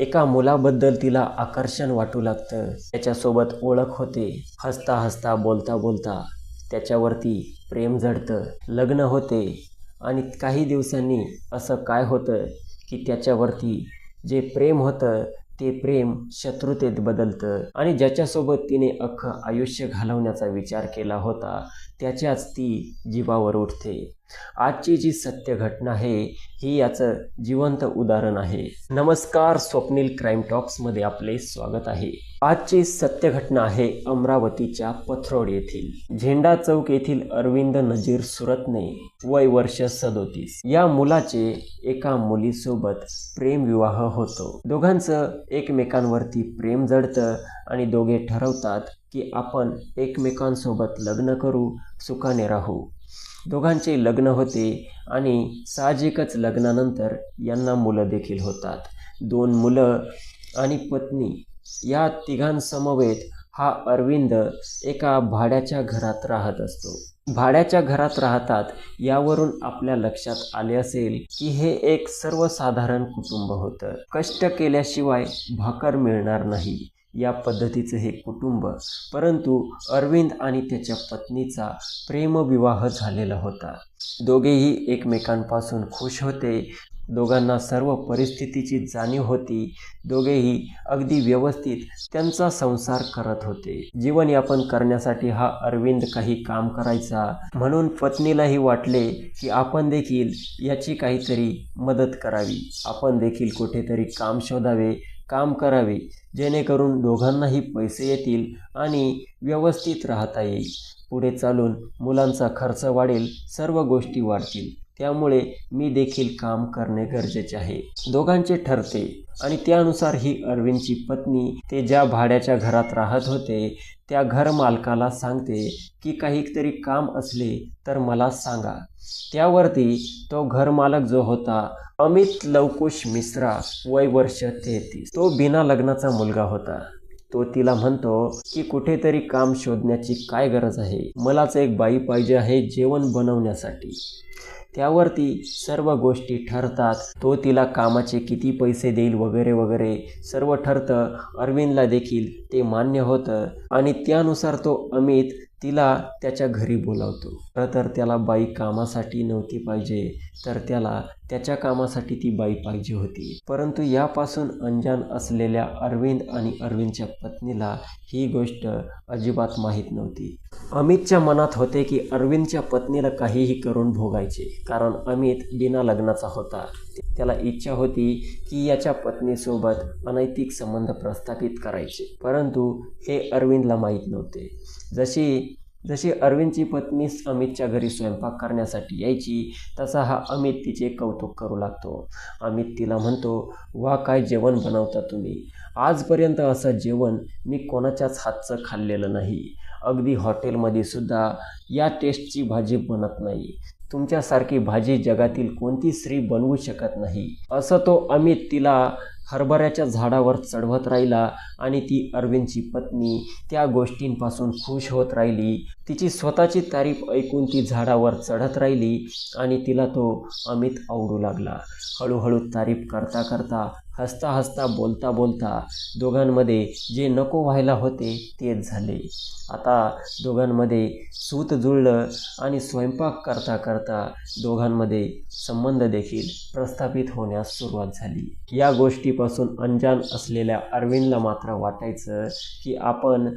एका मुलाबद्दल तिला आकर्षण वाटू लागतं. त्याच्यासोबत ओळख होते. हसता हसता बोलता बोलता त्याच्यावरती प्रेम जडतं. लग्न होते आणि काही दिवसांनी असं काय होतं की त्याच्यावरती जे प्रेम होतं ते प्रेम शत्रुतेत बदलतं. आणि ज्याच्यासोबत तिने अख्खं आयुष्य घालवण्याचा विचार केला होता त्याच्याच ती जीवावर उठते. आजची जी सत्य घटना आहे ही याचं जिवंत उदाहरण आहे. नमस्कार स्वप्नील क्राईम टॉक्समध्ये आपले स्वागत आहे. आजची सत्य घटना आहे अमरावतीच्या पथरोड येथील. झेंडा चौक येथील अरविंद नजीर सुरतने वय वर्ष सदोतीस. या मुलाचे एका मुलीसोबत प्रेमविवाह होतो. दोघांचं एकमेकांवरती प्रेम जडतं आणि दोघे ठरवतात की आपण एकमेकांसोबत लग्न करू सुखाने राहू. दोघांचे लग्न होते आणि साहजिकच लग्नानंतर यांना मुलं देखील होतात. दोन मुलं आणि पत्नी या तिघांसमवेत हा अरविंद एका भाड्याच्या घरात राहत असतो. भाड्याच्या घरात राहतात यावरून आपल्या लक्षात आले असेल की हे एक सर्वसाधारण कुटुंब होतं. कष्ट केल्याशिवाय भाकर मिळणार नाही. या पद्धतीचं हे कुटुंब. परंतु अरविंद आणि त्याच्या पत्नीचा प्रेमविवाह झालेला होता. दोघेही एकमेकांपासून खुश होते. दोघांना सर्व परिस्थितीची जाणीव होती. दोघेही अगदी व्यवस्थित त्यांचा संसार करत होते. जीवनयापन करण्यासाठी हा अरविंद काही काम करायचा. म्हणून पत्नीलाही वाटले की आपण देखील याची काहीतरी मदत करावी. आपण देखील कुठेतरी काम शोधावे काम करावे जेणेकरून दोघांनाही पैसे येतील आणि व्यवस्थित राहता येईल. पुढे चालून मुलांचा खर्च वाढेल सर्व गोष्टी वाढतील. त्यामुळे मी देखील काम करणे गरजेचे आहे. दोघांचे ठरते. आणि त्यानुसार ही अरविंदची पत्नी ते ज्या भाड्याच्या घरात राहत होते त्या घर मालकाला सांगते की काहीतरी काम असले तर मला सांगा. त्यावरती तो घरमालक जो होता अमित लवकुश मिश्रा वय वर्ष तेहतीस. तो बिना लग्नाचा मुलगा होता. तो तिला म्हणतो की कुठेतरी काम शोधण्याची काय गरज आहे? मलाच एक बाई पाहिजे आहे जेवण बनवण्यासाठी. त्यावरती सर्व गोष्टी ठरतात. तो तिला कामाचे किती पैसे देईल वगैरे वगैरे सर्व ठरतं. अरविंदला देखील ते मान्य होतं आणि त्यानुसार तो अमित तिला त्याच्या घरी बोलावतो. खरं तर त्याला बाई कामासाठी नव्हती पाहिजे तर त्याला त्याच्या कामासाठी ती बाई पाहिजे होती. परंतु यापासून अंजान असलेल्या अरविंद आणि अरविंदच्या पत्नीला ही गोष्ट अजिबात माहीत नव्हती. अमितच्या मनात होते की अरविंदच्या पत्नीला काहीही करून भोगायचे कारण अमित बिना लग्नाचा होता. त्याला इच्छा होती की याच्या पत्नीसोबत अनैतिक संबंध प्रस्थापित करायचे परंतु हे अरविंदला माहीत नव्हते. जशी जशी अरविंदची पत्नी अमितच्या घरी स्वयंपाक करण्यासाठी यायची तसा हा अमित तिचे कौतुक करू लागतो. अमित तिला म्हणतो वा काय जेवण बनवता तुम्ही. आजपर्यंत असं जेवण मी कोणाच्याच हातचं खाल्लेलं नाही. अगदी हॉटेलमध्ये सुद्धा या टेस्टची भाजी बनत नाही. तुमच्यासारखी भाजी जगातील कोणती स्त्री बनवू शकत नाही. असं तो अमित तिला हरभऱ्याच्या झाडावर चढवत राहिला आणि ती अरविंदची पत्नी त्या गोष्टींपासून खुश होत राहिली. तिची स्वतःची तारीफ ऐकून ती झाडावर चढत राहिली आणि तिला तो अमित आवडू लागला. हळूहळू तारीफ करता करता हसता हसता बोलता बोलता दोघांमध्ये जे नको व्हायला होते तेच झाले. आता दोघांमध्ये सूत जुळलं आणि स्वयंपाक करता करता दोघांमध्ये संबंध देखील प्रस्थापित होण्यास सुरुवात झाली. या गोष्टीपासून अंजान असलेल्या अरविंदला मात्र वाटायचं की आपण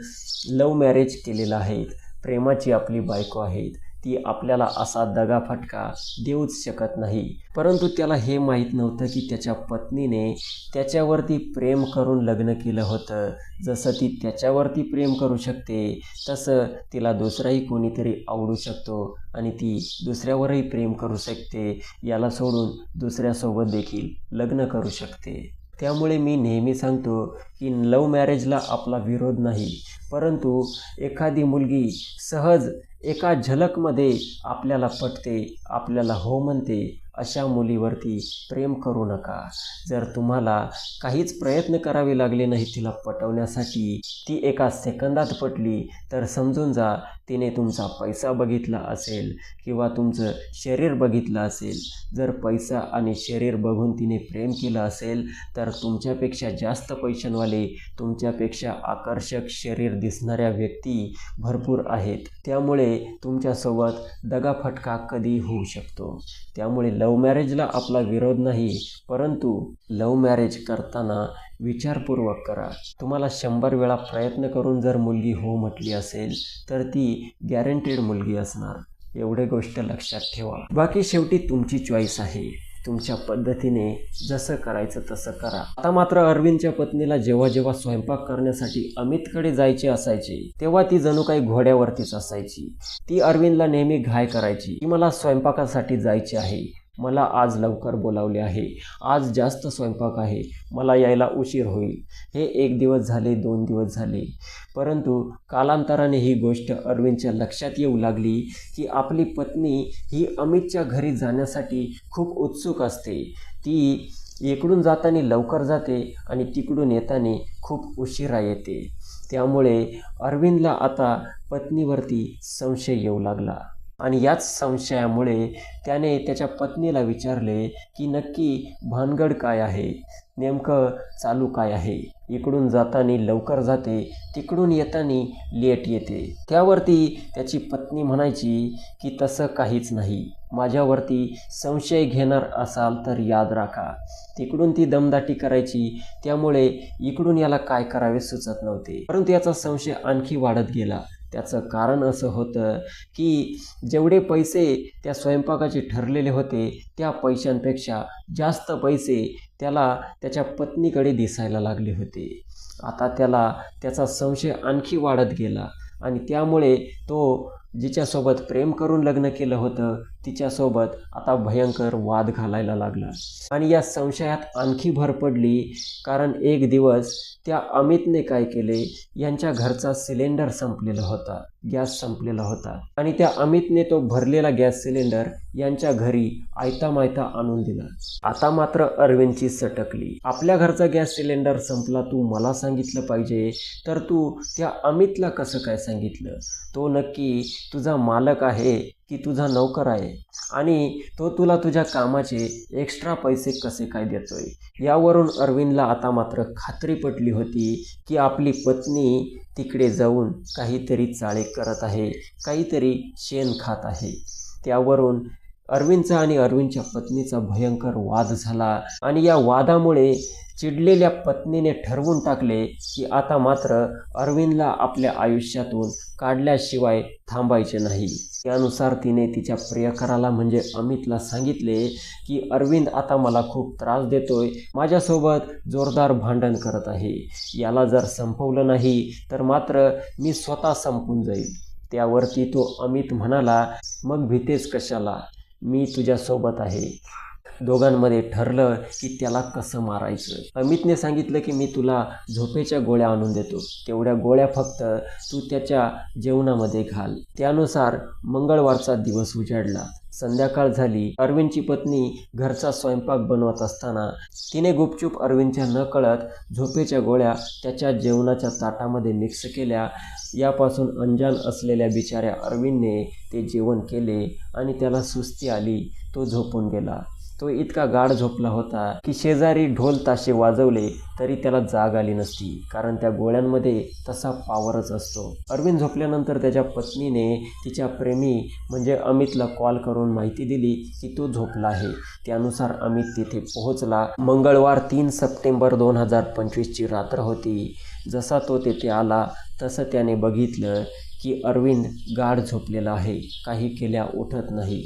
लव मॅरेज केलेलं आहे. प्रेमाची आपली बायको आहेत. ती आपल्याला असा दगा फटका देऊच शकत नाही. परंतु त्याला हे माहीत नव्हतं की त्याच्या पत्नीने त्याच्यावरती प्रेम करून लग्न केलं होतं. जसं ती त्याच्यावरती प्रेम करू शकते तसं तिला दुसराही कोणीतरी आवडू शकतो आणि ती दुसऱ्यावरही प्रेम करू शकते. याला सोडून दुसऱ्यासोबत देखील लग्न करू शकते. त्यामुळे मी नेहमी सांगतो की लव्ह मॅरेजला आपला विरोध नाही. परंतु एखादी मुलगी सहज एका झलकमध्ये आपल्याला पटते आपल्याला हो म्हणते अशा मुलीवरती प्रेम करू नका. जर तुम्हाला काहीच प्रयत्न करावे लागले नाही तिला पटवण्यासाठी ती एका सेकंदात पटली तर समजून जा तिने तुमचा पैसा बघितला असेल किंवा तुमचं शरीर बघितलं असेल. जर पैसा आणि शरीर बघून तिने प्रेम केलं असेल तर तुमच्यापेक्षा जास्त पैशांवाले तुमच्यापेक्षा आकर्षक शरीर दिसणाऱ्या व्यक्ती भरपूर आहेत. त्यामुळे तुमच्यासोबत दगाफटका कधी होऊ शकतो. त्यामुळे लव्ह मॅरेजला आपला विरोध नाही परंतु लव्ह मॅरेज करताना विचारपूर्वक करा. तुम्हाला शंभर वेळा प्रयत्न करून जर मुलगी हो म्हटली असेल तर ती गॅरंटेड मुलगी असणार. एवढे गोष्ट लक्षात ठेवा. बाकी शेवटी तुमची चॉईस आहे. तुमच्या पद्धतीने जसं करायचं तसं करा. आता मात्र अरविंदच्या पत्नीला जेव्हा जेव्हा स्वयंपाक करण्यासाठी अमितकडे जायचे असायचे तेव्हा ती जणू काही घोड्यावरतीच असायची. ती अरविंदला नेहमी घाय करायची की मला स्वयंपाकासाठी जायचे आहे. मला आज लवकर बोलावले आहे. आज जास्त स्वयंपाक आहे. मला यायला उशीर होईल. हे एक दिवस झाले दोन दिवस झाले. परंतु कालांतराने ही गोष्ट अरविंदच्या लक्षात येऊ लागली की आपली पत्नी ही अमितच्या घरी जाण्यासाठी खूप उत्सुक असते. ती इकडून जाताना लवकर जाते आणि तिकडून येताना खूप उशिरा येते. त्यामुळे अरविंदला आता पत्नीवरती संशय येऊ लागला. आणि याच संशयामुळे त्याने त्याच्या पत्नीला विचारले की नक्की भानगड काय आहे? नेमकं चालू काय आहे? इकडून जाताना लवकर जाते तिकडून येताना लेट येते. त्यावरती त्याची पत्नी म्हणायची की तसं काहीच नाही. माझ्यावरती संशय घेणार असाल तर याद राखा. तिकडून ती दमदाटी करायची. त्यामुळे इकडून याला काय करावे सुचत नव्हते. परंतु याचा संशय आणखी वाढत गेला. त्याचं कारण असं होतं की जेवढे पैसे त्या स्वयंपाकाचे ठरलेले होते त्या पैशांपेक्षा जास्त पैसे त्याला त्याच्या पत्नीकडे दिसायला लागले होते. आता त्याला त्याचा संशय आणखी वाढत गेला आणि त्यामुळे तो जिच्यासोबत प्रेम करून लग्न केलं होतं तिच्यासोबत आता भयंकर वाद घालायला लागला. आणि या संशयात आणखी भर पडली कारण एक दिवस त्या अमितने काय केले यांच्या घरचा सिलेंडर संपलेला होता गॅस संपलेला होता. आणि त्या अमितने तो भरलेला गॅस सिलेंडर यांच्या घरी आयता मायता आणून दिला. आता मात्र अरविंदची सटकली. आपल्या घरचा गॅस सिलेंडर संपला तू मला सांगितलं पाहिजे तर तू त्या अमितला कसं काय सांगितलं? तो नक्की तुझा मालक आहे की तुझा नौकर आहे आणि तो तुला तुझ्या कामाचे एक्स्ट्रा पैसे कसे काय देतोय? यावरून अरविंदला आता मात्र खात्री पटली होती की आपली पत्नी तिकडे जाऊन काहीतरी चाळे करत आहे काहीतरी शेण खात आहे. त्यावरून अरविंदचा आणि अरविंदच्या पत्नीचा भयंकर वाद झाला आणि या वादामुळे चिडलेल्या पत्नीने ठरवून टाकले की आता मात्र अरविंदला आपल्या आयुष्यातून काढल्याशिवाय थांबायचे नाही. त्यानुसार तिने तिच्या प्रियकराला म्हणजे अमितला सांगितले की अरविंद आता मला खूप त्रास देतोय. माझ्यासोबत जोरदार भांडण करत आहे. याला जर संपवलं नाही तर मात्र मी स्वतः संपून जाईल. त्यावरती तो अमित म्हणाला मग भीतेच कशाला? मी तुझ्यासोबत आहे. दोघांमध्ये ठरलं की त्याला कसं मारायचं. अमितने सांगितलं की मी तुला झोपेच्या गोळ्या आणून देतो. तेवढ्या गोळ्या फक्त तू त्याच्या जेवणामध्ये घाल. त्यानुसार मंगळवारचा दिवस उजाडला. संध्याकाळ झाली. अरविंदची पत्नी घरचा स्वयंपाक बनवत असताना तिने गुपचूप अरविंदच्या न कळत झोपेच्या गोळ्या त्याच्या जेवणाच्या ताटामध्ये मिक्स केल्या. यापासून अंजान असलेल्या बिचाऱ्या अरविंदने ते जेवण केले आणि त्याला सुस्ती आली. तो झोपून गेला. तो इतका गाढ झोपला होता की शेजारी ढोल ताशे वाजवले तरी त्याला जाग आली नसती कारण त्या गोळ्यांमध्ये तसा पावरच असतो. अरविंद झोपल्यानंतर त्याच्या पत्नीने तिच्या प्रेमी म्हणजे अमितला कॉल करून माहिती दिली की तो झोपला आहे. त्यानुसार अमित तिथे पोहोचला. मंगळवार तीन सप्टेंबर दोन हजार पंचवीसची रात्र होती. जसा तो तेथे आला तसं त्याने बघितलं की अरविंद गाढ झोपलेला आहे. काही केल्या उठत नाही.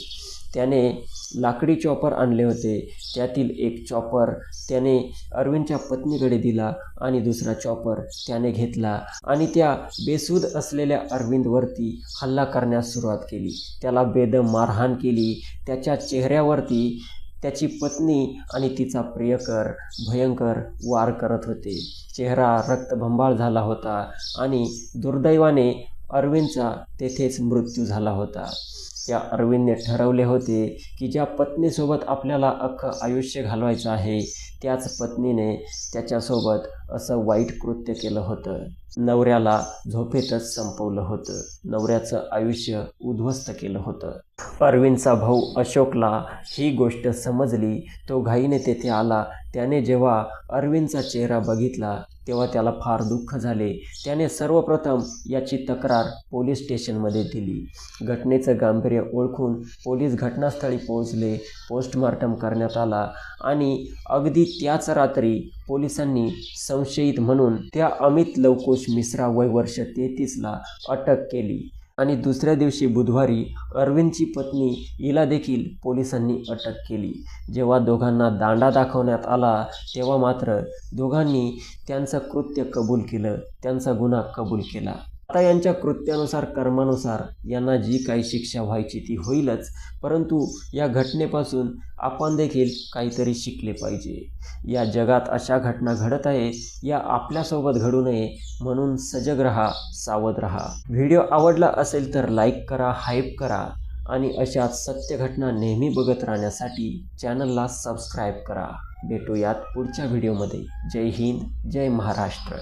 त्याने लाकडी चॉपर आणले होते. त्यातील एक चॉपर त्याने अरविंदच्या पत्नीकडे दिला आणि दुसरा चॉपर त्याने घेतला आणि त्या बेसूद असलेल्या अरविंदवरती हल्ला करण्यास सुरुवात केली. त्याला बेदम मारहाण केली. त्याच्या चेहऱ्यावरती त्याची पत्नी आणि तिचा प्रियकर भयंकर वार करत होते. चेहरा रक्तभंबाळ झाला होता आणि दुर्दैवाने अरविंदचा तेथेच मृत्यू झाला होता. त्या अरविंदने ठरवले होते की ज्या पत्नीसोबत आपल्याला अख्खं आयुष्य घालवायचं आहे त्याच पत्नीने त्याच्यासोबत असं वाईट कृत्य केलं होतं. नवऱ्याला झोपेतच संपवलं होतं. नवऱ्याचं आयुष्य उद्ध्वस्त केलं होतं. अरविंदचा भाऊ अशोकला ही गोष्ट समजली. तो घाईने तेथे आला. त्याने जेव्हा अरविंदचा चेहरा बघितला तेव्हा त्याला फार दुःख झाले. त्याने सर्वप्रथम याची तक्रार पोलीस स्टेशनमध्ये दिली. घटनेचं गांभीर्य ओळखून पोलीस घटनास्थळी पोहोचले पोस्टमार्टम करण्यात आला आणि अगदी त्याच रात्री पोलिसांनी संशयित म्हणून त्या अमित लवकुश मिश्रा वय वर्ष तेहतीसला अटक केली. आणि दुसऱ्या दिवशी बुधवारी अरविंदची पत्नी हिला देखील पोलिसांनी अटक केली. जेव्हा दोघांना दांडा दाखवण्यात आला तेव्हा मात्र दोघांनी त्यांचं कृत्य कबूल केलं त्यांचा गुन्हा कबूल केला. आता यांच्या कृत्यानुसार कर्मानुसार यांना जी काही शिक्षा व्हायची ती होईलच परंतु या घटनेपासून आपण देखील काहीतरी शिकले पाहिजे. या जगात अशा घटना घडत आहेत या आपल्यासोबत घडू नये म्हणून सजग रहा सावध रहा. व्हिडिओ आवडला असेल तर लाईक करा हाईप करा आणि अशाच सत्य घटना नेहमी बघत राहण्यासाठी चॅनलला सबस्क्राईब करा. भेटूयात पुढच्या व्हिडिओमध्ये. जय हिंद जय महाराष्ट्र.